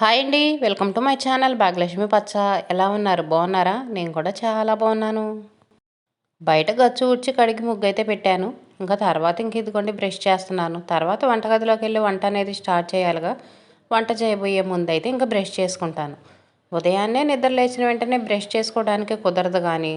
Hi అండి. Welcome to my channel Bhagyalakshmi పచ్చ. ఎలా ఉన్నారు? బాగున్నారా? నేను కూడా చాలా బాగున్నాను. బయట గచ్చు ఊడ్చి కడిగి ముగ్గు అయితే పెట్టాను. ఇంకా తర్వాత ఇంక ఇదిగోండి బ్రష్ చేస్తున్నాను. తర్వాత వంటగదిలోకి వెళ్ళి వంట అనేది స్టార్ట్ చేయాలిగా. వంట చేయబోయే ముందు అయితే ఇంకా బ్రష్ చేసుకుంటాను. ఉదయాన్నే నిద్ర లేచిన వెంటనే బ్రష్ చేసుకోవడానికి కుదరదు కానీ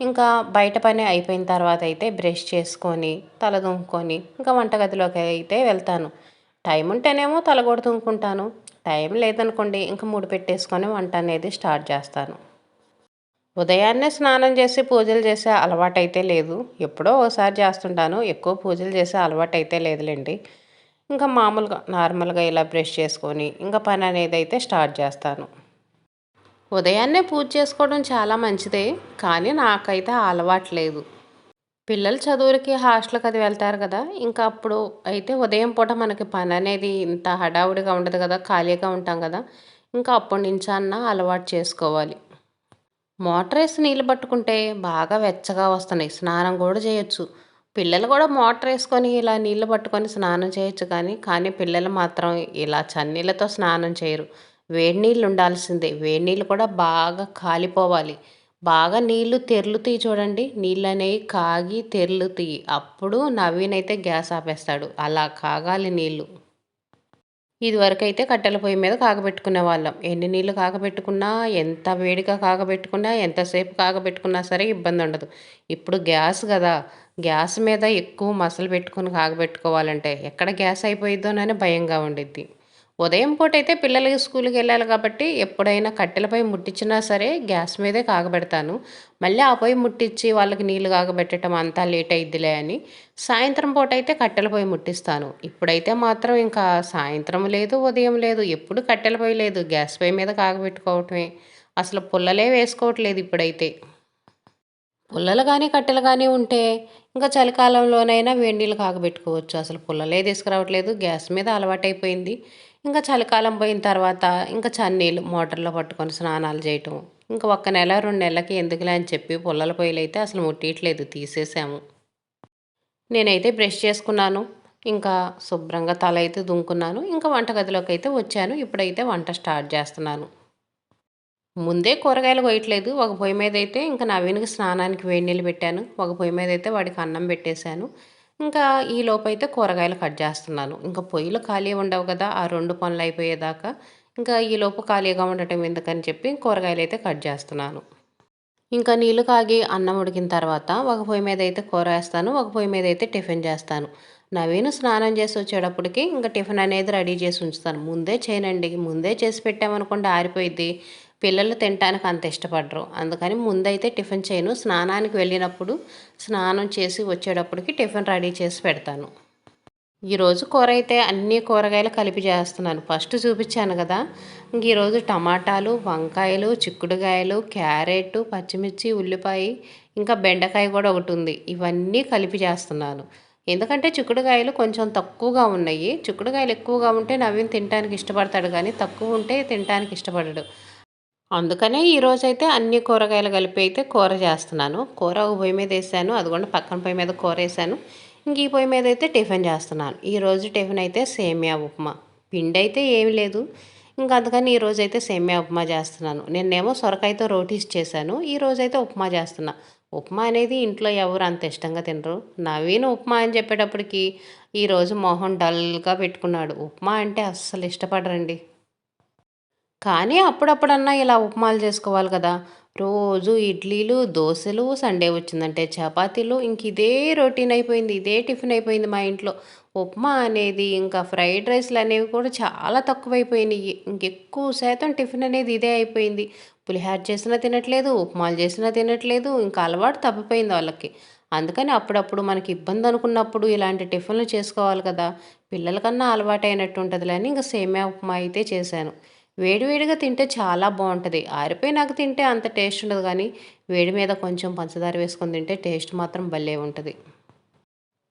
ఇంకా బయట పని అయిపోయిన తర్వాత అయితే బ్రష్ చేసుకొని తల దుంకొని ఇంకా వంటగదిలోకి అయితే వెళ్తాను. టైం ఉంటేనేమో తల కూడా టైం లేదనుకోండి ఇంకా మూడు పెట్టేసుకొని వంట అనేది స్టార్ట్ చేస్తాను. ఉదయాన్నే స్నానం చేసి పూజలు చేసే అలవాటైతే లేదు. ఎప్పుడో ఓసారి చేస్తుంటాను. ఎక్కువ పూజలు చేసే అలవాటైతే లేదులేండి. ఇంకా మామూలుగా నార్మల్గా ఇలా బ్రష్ చేసుకొని ఇంకా పని అనేది అయితే స్టార్ట్ చేస్తాను. ఉదయాన్నే పూజ చేసుకోవడం చాలా మంచిదే కానీ నాకైతే అలవాటు లేదు. పిల్లలు చదువులకి హాస్టల్కి అది వెళ్తారు కదా. ఇంకా అప్పుడు అయితే ఉదయం పూట మనకి పని అనేది ఇంత హడావుడిగా ఉండదు కదా ఖాళీగా ఉంటాం కదా. ఇంకా అప్పటి నుంచి అన్న అలవాటు చేసుకోవాలి. మోటార్ వేసి నీళ్ళు పట్టుకుంటే బాగా వెచ్చగా వస్తున్నాయి. స్నానం కూడా చేయొచ్చు. పిల్లలు కూడా మోటార్ వేసుకొని ఇలా నీళ్ళు పట్టుకొని స్నానం చేయొచ్చు కానీ కానీ పిల్లలు మాత్రం ఇలా చన్నీళ్ళతో స్నానం చేయరు. వేడి నీళ్ళు ఉండాల్సిందే. వేడి నీళ్ళు కూడా బాగా కాలిపోవాలి. బాగా నీళ్ళు తెర్లుతాయి చూడండి. నీళ్ళు అనేవి కాగి తెర్లుతాయి అప్పుడు నవీన్ అయితే గ్యాస్ ఆపేస్తాడు. అలా కాగాలి నీళ్ళు ఇదివరకు అయితే కట్టెల పొయ్యి మీద కాగబెట్టుకునే వాళ్ళం. ఎన్ని నీళ్ళు కాగబెట్టుకున్నా ఎంత వేడిగా కాగబెట్టుకున్నా ఎంతసేపు కాగబెట్టుకున్నా సరే ఇబ్బంది ఉండదు. ఇప్పుడు గ్యాస్ కదా. గ్యాస్ మీద ఎక్కువ మసలు పెట్టుకుని కాగబెట్టుకోవాలంటే ఎక్కడ గ్యాస్ అయిపోయిద్దోనని భయంగా ఉండిద్ది. ఉదయం పూట అయితే పిల్లలకి స్కూల్కి వెళ్ళాలి కాబట్టి ఎప్పుడైనా కట్టెలపై ముట్టించినా సరే గ్యాస్ మీదే కాగబెడతాను. మళ్ళీ ఆ పొయ్యి ముట్టించి వాళ్ళకి నీళ్ళు కాగబెట్టడం అంతా లేట్ అయిద్దిలే అని సాయంత్రం పూట అయితే కట్టెల పొయ్యి ముట్టిస్తాను. ఇప్పుడైతే మాత్రం ఇంకా సాయంత్రం లేదు ఉదయం లేదు ఎప్పుడు కట్టెల పొయ్యి లేదు గ్యాస్ పొయ్యి మీద కాగబెట్టుకోవటమే. అసలు పుల్లలే వేసుకోవట్లేదు ఇప్పుడైతే. పుల్లలు కానీ కట్టెలు కానీ ఉంటే ఇంకా చలికాలంలోనైనా వేడి నీళ్ళు కాగబెట్టుకోవచ్చు. అసలు పుల్లలే తీసుకురావట్లేదు గ్యాస్ మీద అలవాటైపోయింది. ఇంకా చలికాలం పోయిన తర్వాత ఇంకా చన్నీళ్ళు మోటార్లో పట్టుకొని స్నానాలు చేయటం. ఇంకా ఒక్క నెల రెండు నెలలకి ఎందుకులే అని చెప్పి పుల్లల పొయ్యిలు అయితే అసలు ముట్టియట్లేదు తీసేసాము. నేనైతే బ్రష్ చేసుకున్నాను. ఇంకా శుభ్రంగా తల అయితే దుంకున్నాను. ఇంకా వంటగదిలోకి అయితే వచ్చాను. ఇప్పుడైతే వంట స్టార్ట్ చేస్తున్నాను. ముందే కూరగాయలు పోయట్లేదు ఒక పొయ్యి మీద అయితే ఇంకా నవీన్కి స్నానానికి వేడి నీళ్ళు పెట్టాను. ఒక పొయ్యి మీద అయితే వాడికి అన్నం పెట్టేశాను. ఇంకా ఈ లోపైతే కూరగాయలు కట్ చేస్తున్నాను. ఇంకా పొయ్యిలు ఖాళీ ఉండవు కదా ఆ రెండు పనులు అయిపోయేదాకా. ఇంకా ఈ లోపు ఖాళీగా ఉండటం ఎందుకని చెప్పి కూరగాయలు అయితే కట్ చేస్తున్నాను. ఇంకా నీళ్ళు కాగి అన్నం ఉడికిన తర్వాత ఒక పొయ్యి మీద అయితే కూర వేస్తాను ఒక పొయ్యి మీద అయితే టిఫిన్ చేస్తాను. నవీన్ స్నానం చేసి వచ్చేటప్పటికి ఇంకా టిఫిన్ అనేది రెడీ చేసి ఉంచుతాను. ముందే చేయనండి ముందే చేసి పెట్టామనుకోండి ఆరిపోయిద్ది. పిల్లలు తినడానికి అంత ఇష్టపడరు. అందుకని ముందైతే టిఫిన్ చేయను. స్నానానికి వెళ్ళినప్పుడు స్నానం చేసి వచ్చేటప్పటికి టిఫిన్ రెడీ చేసి పెడతాను. ఈరోజు కూర అయితే అన్ని కూరగాయలు కలిపి చేస్తున్నాను. ఫస్ట్ చూపించాను కదా. ఇంక ఈరోజు టమాటాలు వంకాయలు చిక్కుడుకాయలు క్యారెట్ పచ్చిమిర్చి ఉల్లిపాయ ఇంకా బెండకాయ కూడా ఒకటి ఉంది. ఇవన్నీ కలిపి చేస్తున్నాను. ఎందుకంటే చిక్కుడుకాయలు కొంచెం తక్కువగా ఉన్నాయి. చిక్కుడుకాయలు ఎక్కువగా ఉంటే నవీన్ తినడానికి ఇష్టపడతాడు కానీ తక్కువ ఉంటే తినడానికి ఇష్టపడడు. అందుకనే ఈరోజైతే అన్ని కూరగాయలు కలిపి అయితే కూర చేస్తున్నాను. కూర ఒక పొయ్యి మీద వేసాను అదిగోండి పక్కన పొయ్యి మీద కూర వేసాను. ఇంక ఈ పొయ్యి మీద అయితే టిఫిన్ చేస్తున్నాను. ఈరోజు టిఫిన్ అయితే సేమియా ఉప్మా. పిండి అయితే ఏమి లేదు. ఇంకా అందుకని ఈరోజు అయితే సేమియా ఉప్మా చేస్తున్నాను. నిన్నేమో సొరకాయతో రోటీస్ చేశాను. ఈరోజు అయితే ఉప్మా చేస్తున్నా. ఉప్మా అనేది ఇంట్లో ఎవరు అంత ఇష్టంగా తినరు. నవీన్ ఉప్మా అని చెప్పేటప్పటికి ఈరోజు మోహన్ డల్గా పెట్టుకున్నాడు. ఉప్మా అంటే అస్సలు ఇష్టపడరండి. కానీ అప్పుడప్పుడన్నా ఇలా ఉప్మాలు చేసుకోవాలి కదా. రోజు ఇడ్లీలు దోశలు సండే వచ్చిందంటే చపాతీలు ఇంక ఇదే రొటీన్ అయిపోయింది ఇదే టిఫిన్ అయిపోయింది మా ఇంట్లో. ఉప్మా అనేది ఇంకా ఫ్రైడ్ రైస్లు అనేవి కూడా చాలా తక్కువైపోయినాయి. ఇంకెక్కువ శాతం టిఫిన్ అనేది ఇదే అయిపోయింది. పులిహార చేసినా తినట్లేదు ఉప్మాలు చేసినా తినట్లేదు ఇంకా అలవాటు తప్పిపోయింది వాళ్ళకి. అందుకని అప్పుడప్పుడు మనకి ఇబ్బంది అనుకున్నప్పుడు ఇలాంటి టిఫిన్లు చేసుకోవాలి కదా. పిల్లలకన్నా అలవాటు అయినట్టు ఉంటుందిలే అని ఇంకా సేమియా ఉప్మా అయితే చేశాను. వేడివేడిగా తింటే చాలా బాగుంటుంది. ఆరిపోయినాక తింటే అంత టేస్ట్ ఉండదు కానీ వేడి మీద కొంచెం పంచదార వేసుకొని తింటే టేస్ట్ మాత్రం భలే ఉంటుంది.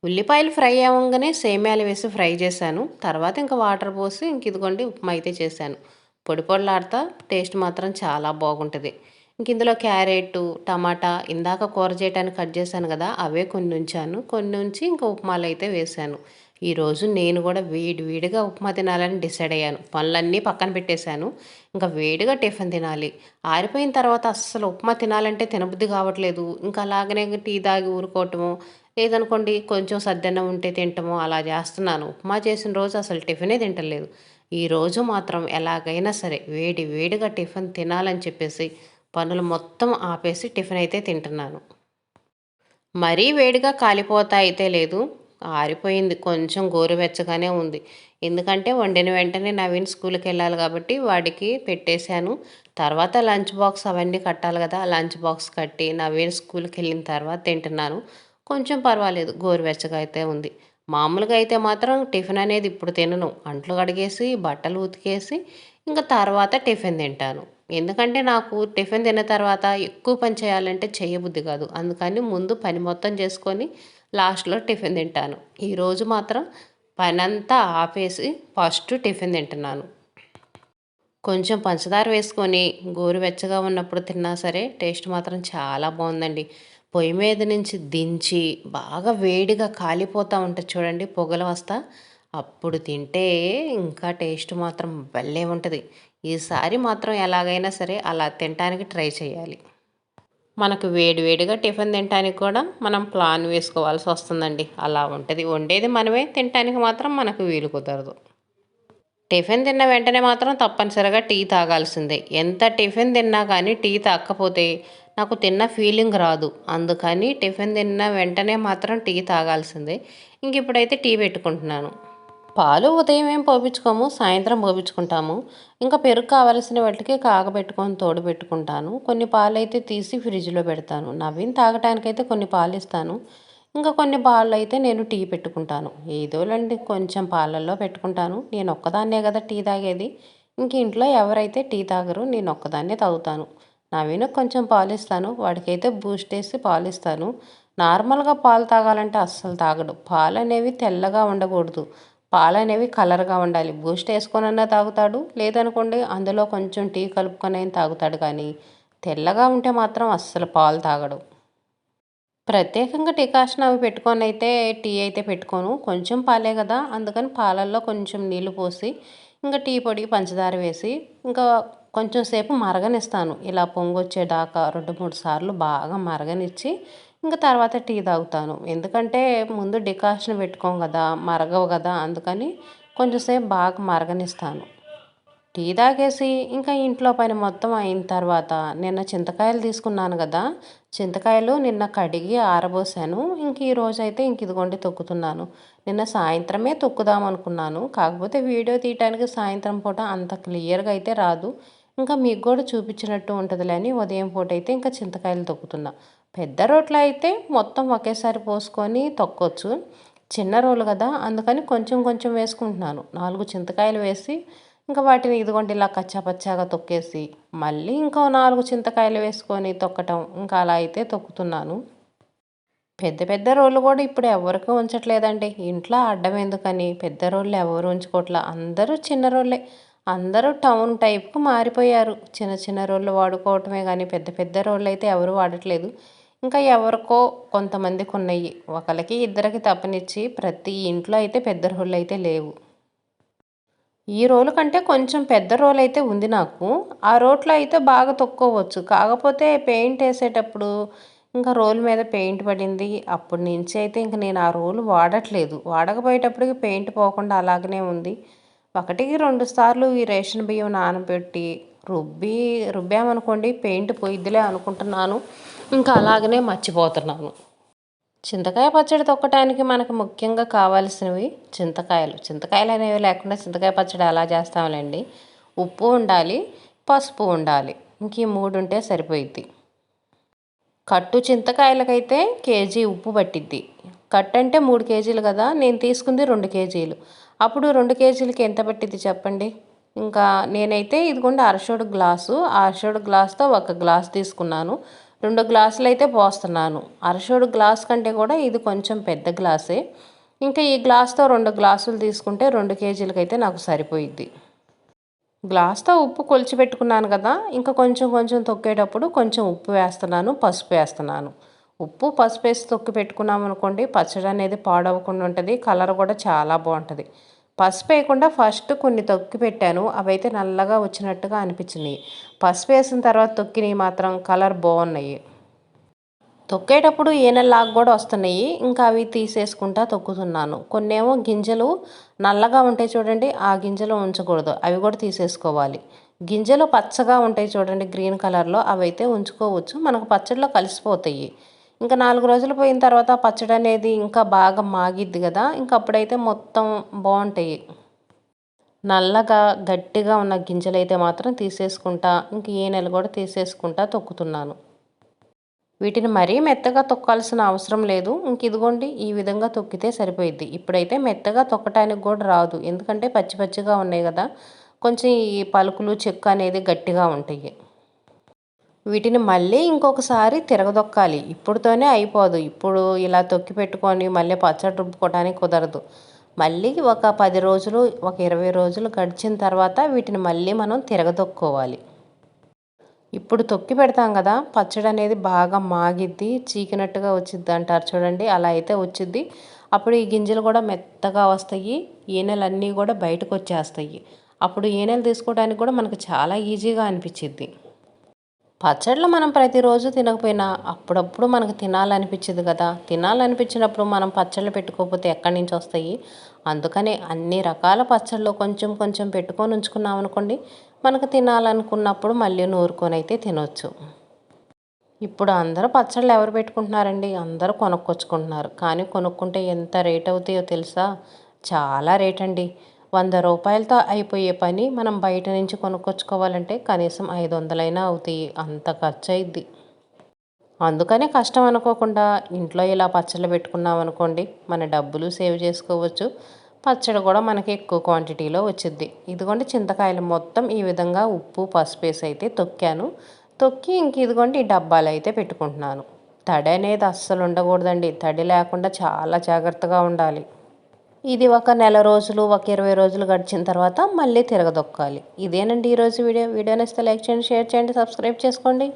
ఉల్లిపాయలు ఫ్రై అవ్వగానే సేమ్యాలు వేసి ఫ్రై చేశాను. తర్వాత ఇంకా వాటర్ పోసి ఇంక ఇదిగోండి ఉప్మా అయితే చేశాను. పొడి పొడిలాడుతా టేస్ట్ మాత్రం చాలా బాగుంటుంది. ఇంక ఇందులో క్యారెట్ టమాటా ఇందాక కూర చేయడానికి కట్ చేశాను కదా అవే కొన్ని ఉంచాను. కొన్ని ఉంచి ఇంకా ఉప్మాలు అయితే వేశాను. ఈరోజు నేను కూడా వేడి వేడిగా ఉప్మా తినాలని డిసైడ్ అయ్యాను. పనులన్నీ పక్కన పెట్టేశాను. ఇంకా వేడిగా టిఫిన్ తినాలి. ఆరిపోయిన తర్వాత అస్సలు ఉప్మా తినాలంటే తినబుద్ధి కావట్లేదు. ఇంకా అలాగనే టీ తాగి ఊరుకోవటము లేదనుకోండి కొంచెం సద్దన్నం ఉంటే తింటము అలా చేస్తున్నాను. ఉప్మా చేసిన రోజు అసలు టిఫినే తింటలేదు. ఈరోజు మాత్రం ఎలాగైనా సరే వేడి వేడిగా టిఫిన్ తినాలని చెప్పేసి పనులు మొత్తం ఆపేసి టిఫిన్ అయితే తింటున్నాను. మరీ వేడిగా కాలిపోతా అయితే లేదు. ఆరిపోయింది. కొంచెం గోరువెచ్చగానే ఉంది. ఎందుకంటే వండిన వెంటనే నవీన్ స్కూల్కి వెళ్ళాలి కాబట్టి వాడికి పెట్టేశాను. తర్వాత లంచ్ బాక్స్ అవన్నీ కట్టాలి కదా లంచ్ బాక్స్ కట్టి నవీన్ స్కూల్కి వెళ్ళిన తర్వాత తింటున్నాను. కొంచెం పర్వాలేదు గోరువెచ్చగా అయితే ఉంది. మామూలుగా అయితే మాత్రం టిఫిన్ అనేది ఇప్పుడు తినను. అంట్లు కడిగేసి బట్టలు ఉతికేసి ఇంకా తర్వాత టిఫిన్ తింటాను. ఎందుకంటే నాకు టిఫిన్ తిన్న తర్వాత ఎక్కువ పని చేయాలంటే చేయబుద్ధి కాదు. అందుకని ముందు పని మొత్తం చేసుకొని లాస్ట్లో టిఫిన్ తింటాను. ఈరోజు మాత్రం పనంతా ఆపేసి ఫస్ట్ టిఫిన్ తింటున్నాను. కొంచెం పంచదార వేసుకొని గోరువెచ్చగా ఉన్నప్పుడు తిన్నా సరే టేస్ట్ మాత్రం చాలా బాగుందండి. పొయ్యి మీద నుంచి దించి బాగా వేడిగా కాలిపోతూ ఉంటుంది చూడండి పొగలు వస్తా. అప్పుడు తింటే ఇంకా టేస్ట్ మాత్రం భలే ఉంటుంది. ఈసారి మాత్రం ఎలాగైనా సరే అలా తినడానికి ట్రై చేయాలి. మనకు వేడి వేడిగా టిఫిన్ తినడానికి కూడా మనం ప్లాన్ వేసుకోవాల్సి వస్తుందండి. అలా ఉంటుంది. వండేది మనమే తినడానికి మాత్రం మనకు వీలు కుదరదు. టిఫిన్ తిన్న వెంటనే మాత్రం తప్పనిసరిగా టీ తాగాల్సిందే. ఎంత టిఫిన్ తిన్నా కానీ టీ తాగకపోతే నాకు తిన్న ఫీలింగ్ రాదు. అందుకని టిఫిన్ తిన్న వెంటనే మాత్రం టీ తాగాల్సిందే. ఇంక ఇప్పుడైతే టీ పెట్టుకుంటున్నాను. పాలు ఉదయం ఏం పోపించుకోము సాయంత్రం పోపించుకుంటాము ఇంకా పెరుగు కావలసిన వాటికి కాగబెట్టుకొని తోడు పెట్టుకుంటాను. కొన్ని పాలు అయితే తీసి ఫ్రిడ్జ్లో పెడతాను. నవీన్ తాగటానికైతే కొన్ని పాలు ఇస్తాను ఇంకా కొన్ని పాలు అయితే నేను టీ పెట్టుకుంటాను. ఏదోలండి కొంచెం పాలల్లో పెట్టుకుంటాను. నేను ఒక్కదాన్నే కదా టీ తాగేది. ఇంక ఇంట్లో ఎవరైతే టీ తాగరు నేను ఒక్కదాన్నే తాగుతాను. నవీనకు కొంచెం పాలు ఇస్తాను వాడికైతే బూస్ట్ వేసి పాలు ఇస్తాను నార్మల్గా పాలు తాగాలంటే అస్సలు తాగడు. పాలు అనేవి తెల్లగా ఉండకూడదు. పాలు అనేవి కలర్గా ఉండాలి. బూస్ట్ వేసుకొనన్నా తాగుతాడు. లేదనుకోండి అందులో కొంచెం టీ కలుపుకొని తాగుతాడు కానీ తెల్లగా ఉంటే మాత్రం అస్సలు పాలు తాగడు. ప్రత్యేకంగా డికాషన్ అవి పెట్టుకొని అయితే టీ అయితే పెట్టుకోను. కొంచెం పాలే కదా. అందుకని పాలల్లో కొంచెం నీళ్ళు పోసి ఇంకా టీ పొడి పంచదార వేసి ఇంకా కొంచెం సేపు మరగనిస్తాను. ఇలా పొంగొచ్చేదాకా రెండు మూడు సార్లు బాగా మరగనిచ్చి ఇంకా తర్వాత టీ తాగుతాను. ఎందుకంటే ముందు డికాషన్ పెట్టుకోం కదా మరగవు కదా అందుకని కొంచెంసేపు బాగా మరగనిస్తాను. టీ తాగేసి ఇంకా ఇంట్లో పని మొత్తం అయిన తర్వాత నిన్న చింతకాయలు తీసుకున్నాను కదా చింతకాయలు నిన్న కడిగి ఆరబోసాను. ఇంక ఈరోజు అయితే ఇంక ఇదిగోండి తొక్కుతున్నాను. నిన్న సాయంత్రమే తొక్కుదాం అనుకున్నాను కాకపోతే వీడియో తీయటానికి సాయంత్రం పూట అంత క్లియర్గా అయితే రాదు. ఇంకా మీకు కూడా చూపించినట్టు ఉంటుందిలే అని ఉదయం పూట అయితే ఇంకా చింతకాయలు తొక్కుతున్నా. పెద్ద రోట్లో అయితే మొత్తం ఒకేసారి పోసుకొని తొక్కొచ్చు. చిన్న రోలు కదా అందుకని కొంచెం కొంచెం వేసుకుంటున్నాను. నాలుగు చింతకాయలు వేసి ఇంకా వాటిని ఇదిగోండి ఇలా కచ్చాపచ్చాగా తొక్కేసి మళ్ళీ ఇంకో నాలుగు చింతకాయలు వేసుకొని తొక్కటం ఇంకా అలా అయితే తొక్కుతున్నాను. పెద్ద పెద్ద రోళ్ళు కూడా ఇప్పుడు ఎవరికి ఉంచట్లేదండి. ఇంట్లో అడ్డం ఎందుకని? పెద్ద రోళ్ళు ఎవరు ఉంచుకోవట్లే? అందరూ చిన్న రోళ్ళే. అందరూ టౌన్ టైప్కు మారిపోయారు. చిన్న చిన్న రోళ్ళు వాడుకోవటమే కానీ పెద్ద పెద్ద రోళ్ళు అయితే ఎవరు వాడట్లేదు. ఇంకా ఎవరికో కొంతమందికి ఉన్నాయి ఒకరికి ఇద్దరికి తప్పనిచ్చి ప్రతి ఇంట్లో అయితే పెద్ద రోళ్ళు అయితే లేవు. ఈ రోలు కంటే కొంచెం పెద్ద రోల్ అయితే ఉంది నాకు. ఆ రోట్లో అయితే బాగా తొక్కోవచ్చు కాకపోతే పెయింట్ వేసేటప్పుడు ఇంకా రోల్ మీద పెయింట్ పడింది. అప్పటి నుంచి అయితే ఇంక నేను ఆ రోలు వాడట్లేదు. వాడకపోయేటప్పటికి పెయింట్ పోకుండా అలాగనే ఉంది. ఒకటికి రెండు సార్లు ఈ రేషన్ బియ్యం నానబెట్టి రుబ్బి రుబ్బామనుకోండి పెయింట్ పోయిద్దిలే అనుకుంటున్నాను. ఇంకా అలాగనే మర్చిపోతున్నాను. చింతకాయ పచ్చడి తొక్కటానికి మనకు ముఖ్యంగా కావాల్సినవి చింతకాయలు. చింతకాయలు అనేవి లేకుండా చింతకాయ పచ్చడి ఎలా చేస్తాంలేండి. ఉప్పు ఉండాలి పసుపు ఉండాలి. ఇంక ఈ మూడు ఉంటే సరిపోయిద్ది. కట్టు చింతకాయలకైతే కేజీ ఉప్పు పట్టిద్ది. కట్ అంటే మూడు కేజీలు కదా నేను తీసుకుంది రెండు కేజీలు. అప్పుడు రెండు కేజీలకి ఎంత పట్టింది చెప్పండి? ఇంకా నేనైతే ఇదిగోండి అరషోడు గ్లాసు. అరషోడు గ్లాస్తో ఒక గ్లాస్ తీసుకున్నాను. రెండు గ్లాసులు అయితే పోస్తున్నాను. అరషోడు గ్లాస్ కంటే కూడా ఇది కొంచెం పెద్ద గ్లాసే. ఇంకా ఈ గ్లాస్తో రెండు గ్లాసులు తీసుకుంటే రెండు కేజీలకైతే నాకు సరిపోయిద్ది. గ్లాస్తో ఉప్పు కొలిచి పెట్టుకున్నాను కదా ఇంకా కొంచెం కొంచెం తొక్కేటప్పుడు కొంచెం ఉప్పు వేస్తున్నాను పసుపు వేస్తున్నాను. ఉప్పు పసుపు వేసి తొక్కి పెట్టుకున్నాం అనుకోండి పచ్చడి అనేది పాడవకుండా ఉంటుంది కలర్ కూడా చాలా బాగుంటుంది. పసుపు వేయకుండా ఫస్ట్ కొన్ని తొక్కి పెట్టాను అవైతే నల్లగా వచ్చినట్టుగా అనిపించినాయి పసుపు వేసిన తర్వాత తొక్కినవి మాత్రం కలర్ బాగున్నాయి. తొక్కేటప్పుడు ఈనెల్లాగా కూడా వస్తున్నాయి ఇంకా అవి తీసేసుకుంటా తొక్కుతున్నాను. కొన్నేమో గింజలు నల్లగా ఉంటాయి చూడండి ఆ గింజలు ఉంచకూడదు అవి కూడా తీసేసుకోవాలి. గింజలు పచ్చగా ఉంటాయి చూడండి గ్రీన్ కలర్లో అవి అయితే ఉంచుకోవచ్చు. మనకు పచ్చడిలో కలిసిపోతాయి. ఇంకా నాలుగు రోజులు పోయిన తర్వాత పచ్చడి అనేది ఇంకా బాగా మాగిద్ది కదా. ఇంకా అప్పుడైతే మొత్తం బాగుంటాయి. నల్లగా గట్టిగా ఉన్న గింజలు అయితే మాత్రం తీసేసుకుంటా ఇంక ఏ నెల కూడా తీసేసుకుంటా తొక్కుతున్నాను. వీటిని మరీ మెత్తగా తొక్కాల్సిన అవసరం లేదు. ఇంక ఇదిగోండి ఈ విధంగా తొక్కితే సరిపోయిద్ది. ఇప్పుడైతే మెత్తగా తొక్కటానికి కూడా రాదు. ఎందుకంటే పచ్చి పచ్చిగా ఉన్నాయి కదా. కొంచెం ఈ పలుకులు చెక్క అనేది గట్టిగా ఉంటాయి. వీటిని మళ్ళీ ఇంకొకసారి తిరగదొక్కాలి. ఇప్పుడుతోనే అయిపోదు. ఇప్పుడు ఇలా తొక్కి పెట్టుకొని మళ్ళీ పచ్చడి రుబ్బుకోవడానికి కుదరదు. మళ్ళీ ఒక పది రోజులు ఒక ఇరవై రోజులు గడిచిన తర్వాత వీటిని మళ్ళీ మనం తిరగదొక్కోవాలి. ఇప్పుడు తొక్కి పెడతాం కదా పచ్చడి అనేది బాగా మాగిద్ది చీకినట్టుగా వచ్చిద్ది అంటారు చూడండి అలా అయితే వచ్చిద్ది. అప్పుడు ఈ గింజలు కూడా మెత్తగా వస్తాయి ఈనెలన్నీ కూడా బయటకు వచ్చేస్తాయి. అప్పుడు ఈనెలు తీసుకోవడానికి కూడా మనకు చాలా ఈజీగా అనిపించిద్ది. పచ్చళ్ళు మనం ప్రతిరోజు తినకపోయినా అప్పుడప్పుడు మనకు తినాలనిపించదు కదా. తినాలనిపించినప్పుడు మనం పచ్చళ్ళు పెట్టుకోకపోతే ఎక్కడి నుంచి వస్తాయి? అందుకని అన్ని రకాల పచ్చళ్ళు కొంచెం కొంచెం పెట్టుకొని ఉంచుకున్నాం అనుకోండి మనకు తినాలనుకున్నప్పుడు మళ్ళీ నూరుకొని అయితే తినొచ్చు. ఇప్పుడు అందరూ పచ్చళ్ళు ఎవరు పెట్టుకుంటున్నారండి? అందరూ కొనుక్కొచ్చుకుంటున్నారు. కానీ కొనుక్కుంటే ఎంత రేట్ అవుతాయో తెలుసా? చాలా రేట్ అండి వంద రూపాయలతో అయిపోయే పని మనం బయట నుంచి కొనుక్కొచ్చుకోవాలంటే కనీసం ఐదు వందలైనా అవుతాయి. అంత ఖర్చు అయింది అందుకనే కష్టం అనుకోకుండా ఇంట్లో ఇలా పచ్చళ్ళు పెట్టుకున్నాం అనుకోండి మన డబ్బులు సేవ్ చేసుకోవచ్చు. పచ్చడి కూడా మనకి ఎక్కువ క్వాంటిటీలో వచ్చింది ఇదిగోండి చింతకాయలు మొత్తం ఈ విధంగా ఉప్పు పసుపు వేసి అయితే తొక్కాను. తొక్కి ఇంక ఇదిగోండి ఈ డబ్బాలు అయితే పెట్టుకుంటున్నాను. తడి అనేది అస్సలు ఉండకూడదండి. తడి లేకుండా చాలా జాగ్రత్తగా ఉండాలి. ఇది ఒక నెల రోజులు ఒక ఇరవై రోజులు గడిచిన తర్వాత మళ్ళీ తిరగదొక్కాలి. ఇదేనండి ఈరోజు వీడియో. వీడియో నచ్చితే లైక్ చేయండి షేర్ చేయండి సబ్స్క్రైబ్ చేసుకోండి.